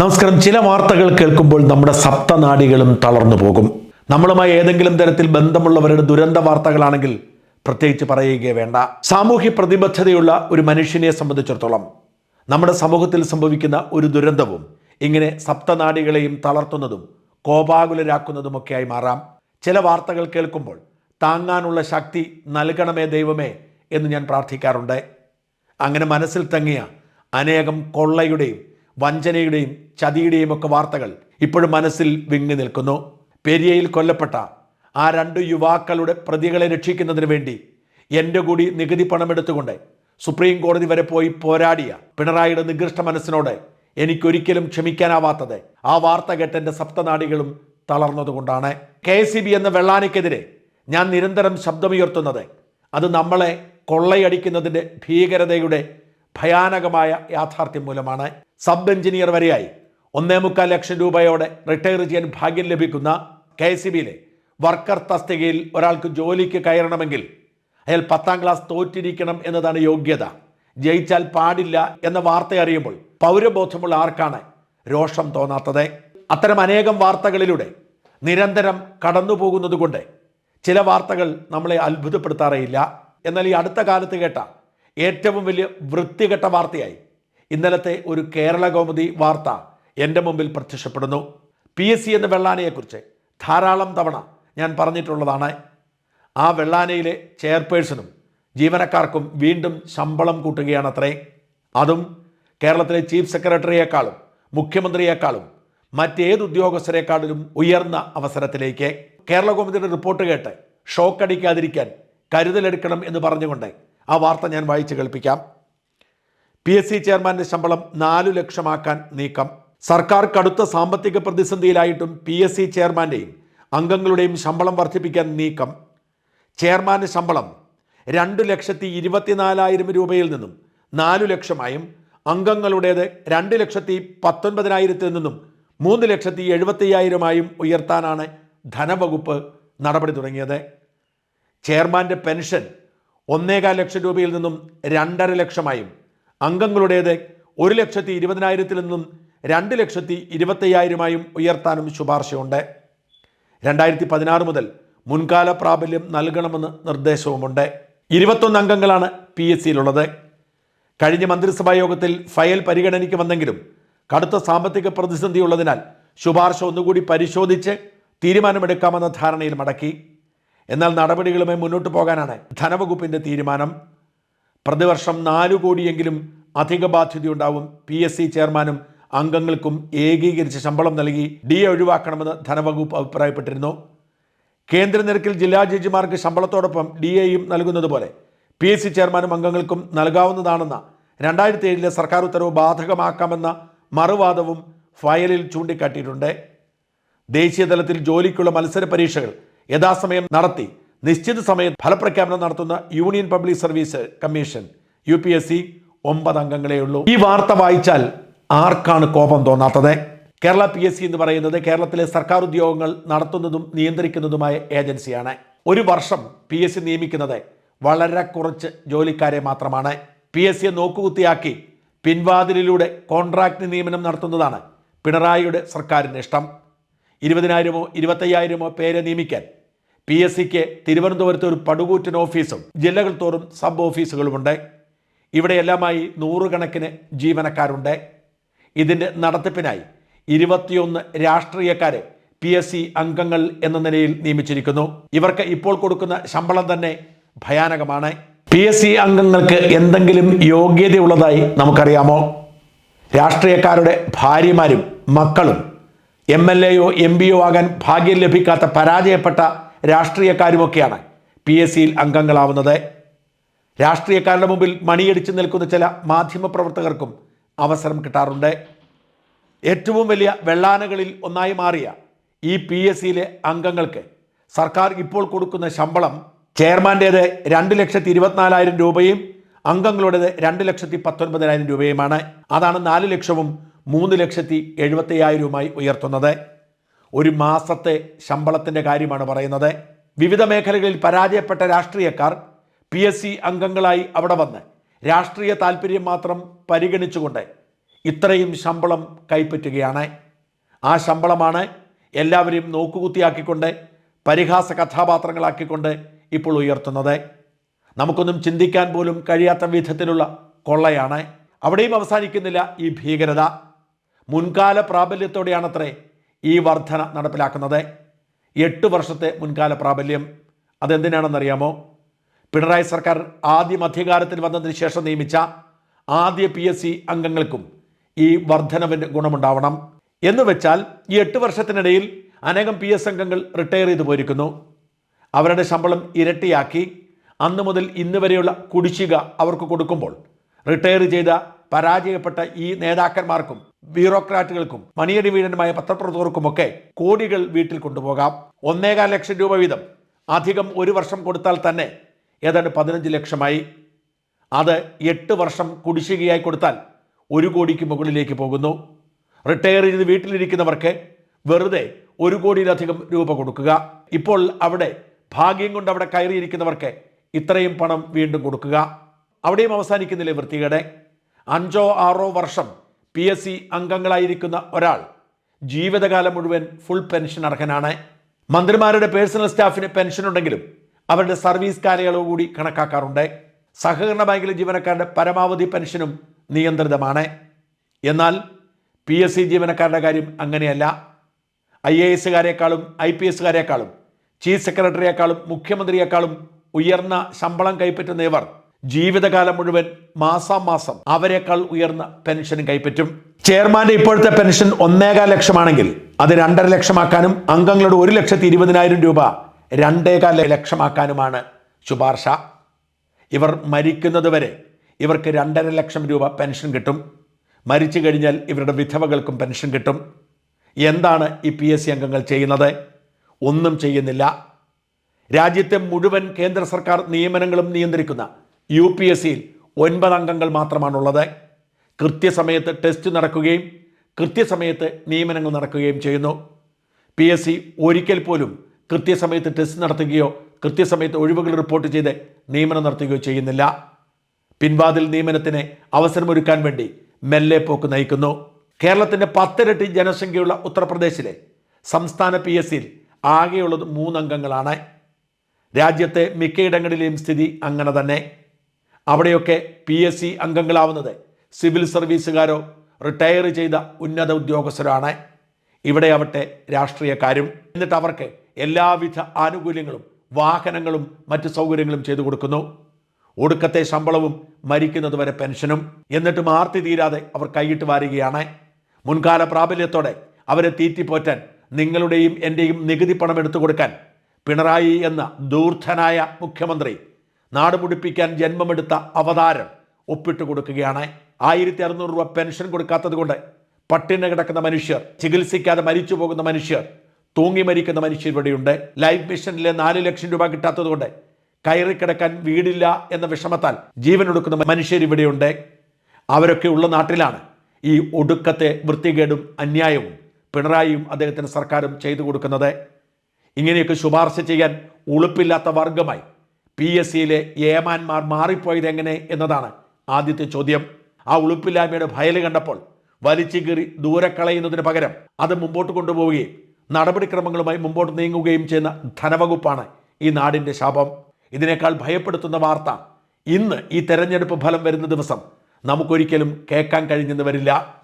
നമസ്കാരം. ചില വാർത്തകൾ കേൾക്കുമ്പോൾ നമ്മുടെ സപ്തനാടികളും തളർന്നു പോകും. നമ്മളുമായി ഏതെങ്കിലും തരത്തിൽ ബന്ധമുള്ളവരുടെ ദുരന്ത വാർത്തകളാണെങ്കിൽ പ്രത്യേകിച്ച് പറയുകയേ വേണ്ട. സാമൂഹ്യ പ്രതിബദ്ധതയുള്ള ഒരു മനുഷ്യനെ സംബന്ധിച്ചിടത്തോളം നമ്മുടെ സമൂഹത്തിൽ സംഭവിക്കുന്ന ഒരു ദുരന്തവും ഇങ്ങനെ സപ്തനാടികളെയും തളർത്തുന്നതും കോപാകുലരാക്കുന്നതുമൊക്കെയായി മാറാം. ചില വാർത്തകൾ കേൾക്കുമ്പോൾ താങ്ങാനുള്ള ശക്തി നൽകണമേ ദൈവമേ എന്ന് ഞാൻ പ്രാർത്ഥിക്കാറുണ്ട്. അങ്ങനെ മനസ്സിൽ തങ്ങിയ അനേകം കൊള്ളയുടെയും വഞ്ചനയുടെയും ചതിയുടെയും ഒക്കെ വാർത്തകൾ ഇപ്പോഴും മനസ്സിൽ വിങ്ങി നിൽക്കുന്നു. പെരിയയിൽ കൊല്ലപ്പെട്ട ആ രണ്ട് യുവാക്കളുടെ പ്രതികളെ രക്ഷിക്കുന്നതിന് വേണ്ടി എന്റെ കൂടി നികുതി പണമെടുത്തുകൊണ്ട് സുപ്രീം കോടതി വരെ പോയി പോരാടിയ പിണറായിയുടെ നികൃഷ്ട മനസ്സിനോട് എനിക്കൊരിക്കലും ക്ഷമിക്കാനാവാത്തത് ആ വാർത്ത കേട്ട് എന്റെ സപ്തനാടികളും തളർന്നതുകൊണ്ടാണ്. കെ സി ബി എന്ന വെള്ളാനിക്കെതിരെ ഞാൻ നിരന്തരം ശബ്ദമുയർത്തുന്നത് അത് നമ്മളെ കൊള്ളയടിക്കുന്നതിന്റെ ഭീകരതയുടെ ഭയാനകമായ യാഥാർത്ഥ്യം മൂലമാണ് സബ് എഞ്ചിനീയർ വരെയായി ഒന്നേ മുക്കാൽ ലക്ഷം രൂപയോടെ റിട്ടയർ ചെയ്യാൻ ഭാഗ്യം ലഭിക്കുന്ന കെ സി ബിയിലെ വർക്കർ തസ്തികയിൽ ഒരാൾക്ക് ജോലിക്ക് കയറണമെങ്കിൽ അയാൾ പത്താം ക്ലാസ് തോറ്റിരിക്കണം എന്നതാണ് യോഗ്യത. ജയിച്ചാൽ പാടില്ല എന്ന വാർത്ത അറിയുമ്പോൾ പൗരബോധമുള്ള ആർക്കാണ് രോഷം തോന്നാത്തത്? അത്തരം അനേകം വാർത്തകളിലൂടെ നിരന്തരം കടന്നു പോകുന്നതുകൊണ്ട് ചില വാർത്തകൾ നമ്മളെ അത്ഭുതപ്പെടുത്താറേയില്ല. എന്നാൽ ഈ അടുത്ത കാലത്ത് കേട്ട ഏറ്റവും വലിയ വൃത്തികെട്ട വാർത്തയായി. ഇന്നലത്തെ ഒരു കേരള കൗമുദി വാർത്ത എന്റെ മുമ്പിൽ പ്രത്യക്ഷപ്പെടുന്നു. പി എസ് സി എന്ന വെള്ളാനയെക്കുറിച്ച് ധാരാളം തവണ ഞാൻ പറഞ്ഞിട്ടുള്ളതാണ്. ആ വെള്ളാനയിലെ ചെയർപേഴ്സണും ജീവനക്കാർക്കും വീണ്ടും ശമ്പളം കൂട്ടുകയാണ് അത്രേ അതും കേരളത്തിലെ ചീഫ് സെക്രട്ടറിയേക്കാളും മുഖ്യമന്ത്രിയേക്കാളും മറ്റേത് ഉദ്യോഗസ്ഥരെക്കാളിലും ഉയർന്ന അവസരത്തിലേക്ക്. കേരള കൗമുദിയുടെ റിപ്പോർട്ട് കേട്ട് ഷോക്ക് അടിക്കാതിരിക്കാൻ കരുതലെടുക്കണം എന്ന് പറഞ്ഞുകൊണ്ട് ആ വാർത്ത ഞാൻ വായിച്ച് കേൾപ്പിക്കാം. പി എസ് സി ചെയർമാന്റെ ശമ്പളം നാലു ലക്ഷമാക്കാൻ നീക്കം. സർക്കാർ കടുത്ത സാമ്പത്തിക പ്രതിസന്ധിയിലായിട്ടും പി എസ് സി ചെയർമാന്റെയും അംഗങ്ങളുടെയും ശമ്പളം വർദ്ധിപ്പിക്കാൻ നീക്കം. ചെയർമാന്റെ ശമ്പളം രണ്ട് ലക്ഷത്തി ഇരുപത്തിനാലായിരം രൂപയിൽ നിന്നും നാലു ലക്ഷമായും അംഗങ്ങളുടേത് രണ്ട് ലക്ഷത്തി പത്തൊൻപതിനായിരത്തിൽ നിന്നും മൂന്ന് ലക്ഷത്തി എഴുപത്തയ്യായിരമായും ഉയർത്താനാണ് ധനവകുപ്പ് നടപടി തുടങ്ങിയത്. ചെയർമാന്റെ പെൻഷൻ ഒന്നേകാൽ ലക്ഷം രൂപയിൽ നിന്നും രണ്ടര ലക്ഷമായും അംഗങ്ങളുടേത് ഒരു ലക്ഷത്തി ഇരുപതിനായിരത്തിൽ നിന്നും രണ്ട് ലക്ഷത്തി ഇരുപത്തയ്യായിരമായും ഉയർത്താനും ശുപാർശയുണ്ട്. രണ്ടായിരത്തി പതിനാറ് മുതൽ മുൻകാല പ്രാബല്യം നൽകണമെന്ന് നിർദ്ദേശവുമുണ്ട്. ഇരുപത്തൊന്ന് അംഗങ്ങളാണ് പി എസ് സിയിലുള്ളത്. കഴിഞ്ഞ മന്ത്രിസഭാ യോഗത്തിൽ ഫയൽ പരിഗണനയ്ക്ക് വന്നെങ്കിലും കടുത്ത സാമ്പത്തിക പ്രതിസന്ധി ഉള്ളതിനാൽ ശുപാർശ ഒന്നുകൂടി പരിശോധിച്ച് തീരുമാനമെടുക്കാമെന്ന ധാരണയിൽ മടക്കി. എന്നാൽ നടപടികളുമായി മുന്നോട്ട് പോകാനാണ് ധനവകുപ്പിന്റെ തീരുമാനം. പ്രതിവർഷം നാലു കോടിയെങ്കിലും അധിക ബാധ്യതയുണ്ടാവും. പി എസ് സി ചെയർമാനും അംഗങ്ങൾക്കും ഏകീകരിച്ച് ശമ്പളം നൽകി ഡി എ ഒഴിവാക്കണമെന്ന് ധനവകുപ്പ് അഭിപ്രായപ്പെട്ടിരുന്നു. കേന്ദ്ര നിരക്കിൽ ജില്ലാ ജഡ്ജിമാർക്ക് ശമ്പളത്തോടൊപ്പം ഡി എയും നൽകുന്നത് പോലെ പി എസ് സി ചെയർമാനും അംഗങ്ങൾക്കും നൽകാവുന്നതാണെന്ന രണ്ടായിരത്തി ഏഴിലെ സർക്കാർ ഉത്തരവ് ബാധകമാക്കാമെന്ന മറുവാദവും ഫയലിൽ ചൂണ്ടിക്കാട്ടിയിട്ടുണ്ട്. ദേശീയതലത്തിൽ ജോലിക്കുള്ള മത്സര പരീക്ഷകൾ യഥാസമയം നടത്തി. നിശ്ചിത സമയത്ത് ഫലപ്രഖ്യാപനം നടത്തുന്ന union public service commission U P S C ഒമ്പത് അംഗങ്ങളേ ഉള്ളൂ. ഈ വാർത്ത വായിച്ചാൽ ആർക്കാണ് കോപം തോന്നാത്തത്? കേരള പി എസ് സി എന്ന് പറയുന്നത് കേരളത്തിലെ സർക്കാർ ഉദ്യോഗങ്ങൾ നടത്തുന്നതും നിയന്ത്രിക്കുന്നതുമായ ഏജൻസിയാണ്. ഒരു വർഷം പി എസ് സി നിയമിക്കുന്നത് വളരെ കുറച്ച് ജോലിക്കാരെ മാത്രമാണ്. പി എസ് സിയെ നോക്കുകുത്തിയാക്കി പിൻവാതിലിലൂടെ കോൺട്രാക്ട് നിയമനം നടത്തുന്നതാണ് പിണറായിയുടെ സർക്കാരിന് ഇഷ്ടം. ഇരുപതിനായിരമോ ഇരുപത്തയ്യായിരമോ പേരെ നിയമിക്കാൻ പി എസ് സിക്ക് തിരുവനന്തപുരത്ത് ഒരു പടുകൂറ്റൻ ഓഫീസും ജില്ലകൾ തോറും സബ് ഓഫീസുകളുമുണ്ട്. ഇവിടെയെല്ലാമായി നൂറുകണക്കിന് ജീവനക്കാരുണ്ട്. ഇതിന്റെ നടത്തിപ്പിനായി ഇരുപത്തിയൊന്ന് രാഷ്ട്രീയക്കാരെ പി എസ് സി അംഗങ്ങൾ എന്ന നിലയിൽ നിയമിച്ചിരിക്കുന്നു. ഇവർക്ക് ഇപ്പോൾ കൊടുക്കുന്ന ശമ്പളം തന്നെ ഭയാനകമാണ്. പി എസ് സി അംഗങ്ങൾക്ക് എന്തെങ്കിലും യോഗ്യതയുള്ളതായി നമുക്കറിയാമോ? രാഷ്ട്രീയക്കാരുടെ ഭാര്യമാരും മക്കളും എം എൽ എയോ എം പിയോ ആകാൻ ഭാഗ്യം ലഭിക്കാത്ത പരാജയപ്പെട്ട രാഷ്ട്രീയക്കാരുമൊക്കെയാണ്. പി എസ് സിയിൽ അംഗങ്ങളാവുന്നത്. രാഷ്ട്രീയക്കാരുടെ മുമ്പിൽ മണിയടിച്ച് നിൽക്കുന്ന ചില മാധ്യമപ്രവർത്തകർക്കും അവസരം കിട്ടാറുണ്ട്. ഏറ്റവും വലിയ വെള്ളാനകളിൽ ഒന്നായി മാറിയ ഈ പി എസ് സിയിലെ അംഗങ്ങൾക്ക് സർക്കാർ ഇപ്പോൾ കൊടുക്കുന്ന ശമ്പളം ചെയർമാന്റേത് രണ്ട് ലക്ഷത്തി ഇരുപത്തിനാലായിരം രൂപയും അംഗങ്ങളുടേത് രണ്ട് ലക്ഷത്തി പത്തൊൻപതിനായിരം രൂപയുമാണ്. അതാണ് നാല് ലക്ഷവും മൂന്ന് ലക്ഷത്തി എഴുപത്തയ്യായിരവുമായി ഉയർത്തുന്നത്. ഒരു മാസത്തെ ശമ്പളത്തിന്റെ കാര്യമാണ് പറയുന്നത്. വിവിധ മേഖലകളിൽ പരാജയപ്പെട്ട രാഷ്ട്രീയക്കാർ പി എസ് സി അംഗങ്ങളായി അവിടെ വന്ന് രാഷ്ട്രീയ താല്പര്യം മാത്രം പരിഗണിച്ചുകൊണ്ട് ഇത്രയും ശമ്പളം കൈപ്പറ്റുകയാണ്. ആ ശമ്പളമാണ് എല്ലാവരെയും നോക്കുകുത്തിയാക്കിക്കൊണ്ട് പരിഹാസ കഥാപാത്രങ്ങളാക്കിക്കൊണ്ട് ഇപ്പോൾ ഉയർത്തുന്നത്. നമുക്കൊന്നും ചിന്തിക്കാൻ പോലും കഴിയാത്ത വിധത്തിലുള്ള കൊള്ളയാണ്. അവിടെയും അവസാനിക്കുന്നില്ല ഈ ഭീകരത. മുൻകാല പ്രാബല്യത്തോടെയാണത്രേ ഈ വർധന നടപ്പിലാക്കുന്നത് എട്ട് വർഷത്തെ മുൻകാല പ്രാബല്യം. അതെന്തിനാണെന്നറിയാമോ? പിണറായി സർക്കാർ ആദ്യം അധികാരത്തിൽ വന്നതിന് ശേഷം നിയമിച്ച ആദ്യ പി എസ് സി അംഗങ്ങൾക്കും ഈ വർധനവിന് ഗുണമുണ്ടാവണം. എന്ന് വെച്ചാൽ ഈ എട്ട് വർഷത്തിനിടയിൽ അനേകം പി എസ് അംഗങ്ങൾ റിട്ടയർ ചെയ്തു പോയിരിക്കുന്നു. അവരുടെ ശമ്പളം ഇരട്ടിയാക്കി അന്ന് മുതൽ ഇന്ന് വരെയുള്ള കുടിശ്ശിക അവർക്ക് കൊടുക്കുമ്പോൾ റിട്ടയർ ചെയ്ത പരാജയപ്പെട്ട ഈ നേതാക്കന്മാർക്കും ബ്യൂറോക്രാറ്റുകൾക്കും മണിയടി വീടനുമായ പത്രപ്രവർത്തകർക്കുമൊക്കെ കോടികൾ വീട്ടിൽ കൊണ്ടുപോകാം. ഒന്നേകാൽ ലക്ഷം രൂപ വീതം. അധികം ഒരു വർഷം കൊടുത്താൽ തന്നെ ഏതാണ്ട് പതിനഞ്ച് ലക്ഷമായി. അത് എട്ട് വർഷം കുടിശ്ശികയായി കൊടുത്താൽ ഒരു കോടിക്ക് മുകളിലേക്ക് പോകുന്നു. റിട്ടയർ ചെയ്ത് വീട്ടിലിരിക്കുന്നവർക്ക് വെറുതെ ഒരു കോടിയിലധികം രൂപ കൊടുക്കുക. ഇപ്പോൾ അവിടെ ഭാഗ്യം കൊണ്ട് അവിടെ കയറിയിരിക്കുന്നവർക്ക് ഇത്രയും പണം വീണ്ടും കൊടുക്കുക. അവിടെയും അവസാനിക്കുന്നില്ലേ വൃത്തികേട്? അഞ്ചോ ആറോ വർഷം പി എസ് സി അംഗങ്ങളായിരിക്കുന്ന ഒരാൾ ജീവിതകാലം മുഴുവൻ ഫുൾ പെൻഷൻ അർഹനാണ്. മന്ത്രിമാരുടെ പേഴ്സണൽ സ്റ്റാഫിന് പെൻഷൻ ഉണ്ടെങ്കിലും അവരുടെ സർവീസ് കാലയളവ് കൂടി കണക്കാക്കാറുണ്ട്. സഹകരണ ബാങ്കിലെ ജീവനക്കാരുടെ പരമാവധി പെൻഷനും നിയന്ത്രിതമാണ്. എന്നാൽ പി എസ് സി ജീവനക്കാരുടെ കാര്യം അങ്ങനെയല്ല. ഐ എ എസുകാരേക്കാളും ഐ പി എസുകാരേക്കാളും ചീഫ് സെക്രട്ടറിയേക്കാളും മുഖ്യമന്ത്രിയേക്കാളും ഉയർന്ന ശമ്പളം കൈപ്പറ്റുന്ന ഇവർ ജീവിതകാലം മുഴുവൻ മാസാം മാസം അവരെക്കാൾ ഉയർന്ന പെൻഷനും കൈപ്പറ്റും. ചെയർമാന്റെ ഇപ്പോഴത്തെ പെൻഷൻ ഒന്നേകാൽ ലക്ഷമാണെങ്കിൽ അത് രണ്ടര ലക്ഷമാക്കാനും അംഗങ്ങളുടെ ഒരു ലക്ഷത്തി ഇരുപതിനായിരം രൂപ രണ്ടേകാൽ ലക്ഷമാക്കാനുമാണ് ശുപാർശ. ഇവർ മരിക്കുന്നതുവരെ ഇവർക്ക് രണ്ടര ലക്ഷം രൂപ പെൻഷൻ കിട്ടും. മരിച്ചു കഴിഞ്ഞാൽ ഇവരുടെ വിധവകൾക്കും പെൻഷൻ കിട്ടും. എന്താണ് ഈ പി എസ് സി അംഗങ്ങൾ ചെയ്യുന്നത്? ഒന്നും ചെയ്യുന്നില്ല. രാജ്യത്തെ മുഴുവൻ കേന്ദ്ര സർക്കാർ നിയമനങ്ങളും നിയന്ത്രിക്കുന്ന യു പി എസ് സിയിൽ ഒൻപത് അംഗങ്ങൾ മാത്രമാണുള്ളത്. കൃത്യസമയത്ത് ടെസ്റ്റ് നടക്കുകയും കൃത്യസമയത്ത് നിയമനങ്ങൾ നടക്കുകയും ചെയ്യുന്നു. പി എസ് സി ഒരിക്കൽ പോലും കൃത്യസമയത്ത് ടെസ്റ്റ് നടത്തുകയോ കൃത്യസമയത്ത് ഒഴിവുകൾ റിപ്പോർട്ട് ചെയ്ത് നിയമനം നടത്തുകയോ ചെയ്യുന്നില്ല. പിൻവാതിൽ നിയമനത്തിന് അവസരമൊരുക്കാൻ വേണ്ടി മെല്ലെ പോക്ക് നയിക്കുന്നു. കേരളത്തിന്റെ പത്തിരട്ടി ജനസംഖ്യയുള്ള ഉത്തർപ്രദേശിലെ സംസ്ഥാന പി എസ് സിയിൽ ആകെയുള്ളത് മൂന്നംഗങ്ങളാണ്. രാജ്യത്തെ മിക്കയിടങ്ങളിലെയും സ്ഥിതി അങ്ങനെ തന്നെ. അവിടെയൊക്കെ പി എസ് സി അംഗങ്ങളാവുന്നത് സിവിൽ സർവീസുകാരോ റിട്ടയർ ചെയ്ത ഉന്നത ഉദ്യോഗസ്ഥരാണ്. ഇവിടെ ആവട്ടെ രാഷ്ട്രീയക്കാരും. എന്നിട്ട് അവർക്ക് എല്ലാവിധ ആനുകൂല്യങ്ങളും വാഹനങ്ങളും മറ്റ് സൗകര്യങ്ങളും ചെയ്തു കൊടുക്കുന്നു. ഒടുക്കത്തെ ശമ്പളവും മരിക്കുന്നത് വരെ പെൻഷനും. എന്നിട്ടും ആർത്തി തീരാതെ അവർ കൈയിട്ട് വാരുകയാണ്. മുൻകാല പ്രാബല്യത്തോടെ അവരെ തീറ്റിപ്പോറ്റാൻ നിങ്ങളുടെയും എന്റെയും നികുതി പണം എടുത്തു കൊടുക്കാൻ പിണറായി എന്ന ദൂർധനായ മുഖ്യമന്ത്രി നാട് മുടിപ്പിക്കാൻ ജന്മമെടുത്ത അവതാരം ഒപ്പിട്ട് കൊടുക്കുകയാണ്. ആയിരത്തി അറുന്നൂറ് രൂപ പെൻഷൻ കൊടുക്കാത്തത് കൊണ്ട് പട്ടിണി കിടക്കുന്ന മനുഷ്യർ ചികിത്സിക്കാതെ മരിച്ചു പോകുന്ന മനുഷ്യർ തൂങ്ങി മരിക്കുന്ന മനുഷ്യർ ഇവിടെയുണ്ട്. ലൈഫ് മിഷനിലെ നാല് ലക്ഷം രൂപ കിട്ടാത്തത് കൊണ്ട് കയറി കിടക്കാൻ വീടില്ല എന്ന വിഷമത്താൽ ജീവൻ ഒടുക്കുന്ന മനുഷ്യർ ഇവിടെയുണ്ട്. അവരൊക്കെ ഉള്ള നാട്ടിലാണ് ഈ ഒടുക്കത്തെ വൃത്തികേടും അന്യായവും പിണറായിയും അദ്ദേഹത്തിന് സർക്കാരും ചെയ്തു കൊടുക്കുന്നത്. ഇങ്ങനെയൊക്കെ ശുപാർശ ചെയ്യാൻ ഉളുപ്പില്ലാത്ത വർഗമായി പി എസ് സിയിലെ ഏമാന്മാർ മാറിപ്പോയത് എങ്ങനെ എന്നതാണ് ആദ്യത്തെ ചോദ്യം. ആ ഉളുപ്പില്ലായ്മയുടെ ഭയൽ കണ്ടപ്പോൾ വലിച്ചു കീറി ദൂരെ കളയുന്നതിന് പകരം അത് മുമ്പോട്ട് കൊണ്ടുപോവുകയും നടപടിക്രമങ്ങളുമായി മുമ്പോട്ട് നീങ്ങുകയും ചെയ്യുന്ന ധനവകുപ്പാണ് ഈ നാടിന്റെ ശാപം. ഇതിനേക്കാൾ ഭയപ്പെടുത്തുന്ന വാർത്ത ഇന്ന് ഈ തെരഞ്ഞെടുപ്പ് ഫലം വരുന്ന ദിവസം നമുക്കൊരിക്കലും കേൾക്കാൻ കഴിഞ്ഞെന്ന് വരില്ല.